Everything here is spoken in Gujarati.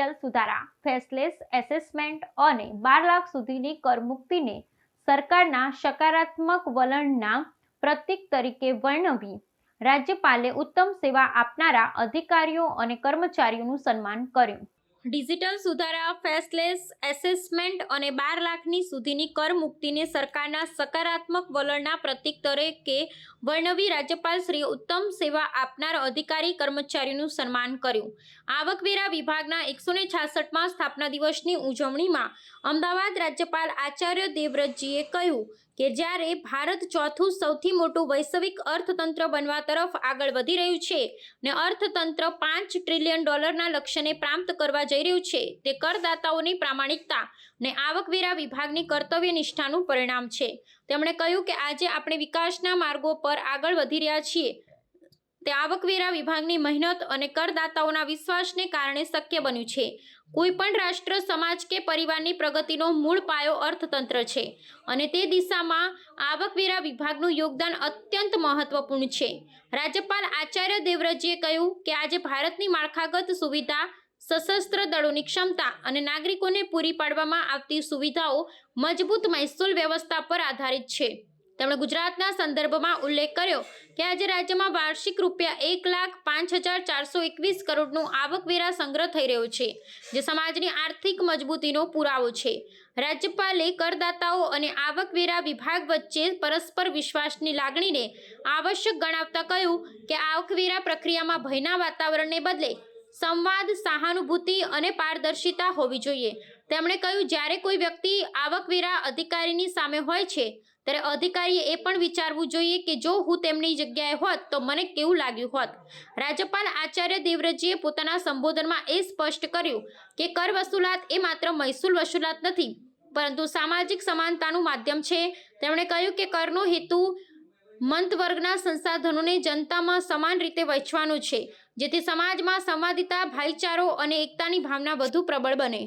ડિજિટલ સુધારા, ફેસલેસ એસેસમેન્ટ અને બાર લાખ સુધીની કરમુક્તિને સરકારના સકારાત્મક વલણના પ્રતીક તરીકે વર્ણવી. રાજ્યપાલે ઉત્તમ સેવા આપનારા અધિકારીઓ અને કર્મચારીઓનું સન્માન કર્યું. ડિજિટલ સુધારા, ફેસલેસ એસેસમેન્ટ અને બાર લાખની સુધીની કર મુક્તિને સરકારના સકારાત્મક વલણના પ્રતીક તરીકે વર્ણવી રાજ્યપાલ શ્રી ઉત્તમ સેવા આપનાર અધિકારી કર્મચારીઓનું સન્માન કર્યું. આવકવેરા વિભાગના એકસો ને છાસઠમાં સ્થાપના દિવસની ઉજવણીમાં અમદાવાદ રાજ્યપાલ આચાર્ય દેવવ્રતજીએ કહ્યું કે જ્યારે ભારત ચોથું સૌથી મોટું વૈશ્વિક અર્થતંત્ર બનવા તરફ આગળ વધી રહ્યું છે ને અર્થતંત્ર પાંચ ટ્રિલિયન ડોલરના લક્ષ્યને પ્રાપ્ત કરવા જઈ રહ્યું છે, તે કરદાતાઓની પ્રામાણિકતા ને આવકવેરા વિભાગની કર્તવ્ય નિષ્ઠાનું પરિણામ છે. તેમણે કહ્યું કે આજે આપણે વિકાસના માર્ગો પર આગળ વધી રહ્યા છીએ તે આવકવેરા વિભાગની મહેનત અને કરદાતાઓના વિશ્વાસને કારણે શક્ય બન્યું છે. કોઈપણ રાષ્ટ્ર, સમાજ કે પરિવારની પ્રગતિનો મૂળ પાયો અર્થતંત્ર છે અને તે દિશામાં આવકવેરા વિભાગનું યોગદાન અત્યંત મહત્વપૂર્ણ છે. રાજ્યપાલ આચાર્ય દેવવ્રતજીએ કહ્યું કે આજે ભારતની માળખાગત સુવિધા, સશસ્ત્ર દળોની ક્ષમતા અને નાગરિકોને પૂરી પાડવામાં આવતી સુવિધાઓ મજબૂત મહેસૂલ વ્યવસ્થા પર આધારિત છે. તેમણે ગુજરાતના સંદર્ભમાં ઉલ્લેખ કર્યો કે આજે રાજ્યમાં વાર્ષિક રૂપિયા એક લાખ પાંચ હજાર ચારસો એકવીસ કરોડનું આવકવેરા સંગ્રહ થઈ રહ્યો છે, જે સમાજની આર્થિક મજબૂતીનો પુરાવો છે. રાજ્યપાલે કરદાતાઓ અને આવકવેરા વિભાગ વચ્ચે પરસ્પર વિશ્વાસની લાગણીને આવશ્યક ગણાવતા કહ્યું કે આવકવેરા પ્રક્રિયામાં ભયના વાતાવરણને બદલે સંવાદ, સહાનુભૂતિ અને પારદર્શિતા હોવી જોઈએ. તેમણે કહ્યું, જ્યારે કોઈ વ્યક્તિ આવકવેરા અધિકારીની સામે હોય છે ત્યારે અધિકારીએ એ પણ વિચારવું જોઈએ કે જો હું તેમની જગ્યાએ હોત તો મને કેવું લાગ્યું હોત. રાજ્યપાલ આચાર્ય દેવવ્રતજીએ પોતાના સંબોધનમાં એ સ્પષ્ટ કર્યું કે કર વસૂલાત એ માત્ર મહેસૂલ વસૂલાત નથી, પરંતુ સામાજિક સમાનતાનું માધ્યમ છે. તેમણે કહ્યું કે કરનો હેતુ મંત વર્ગના સંસાધનોને જનતામાં સમાન રીતે વહેંચવાનો છે, જેથી સમાજમાં સંવાદિતા, ભાઈચારો અને એકતાની ભાવના વધુ પ્રબળ બને.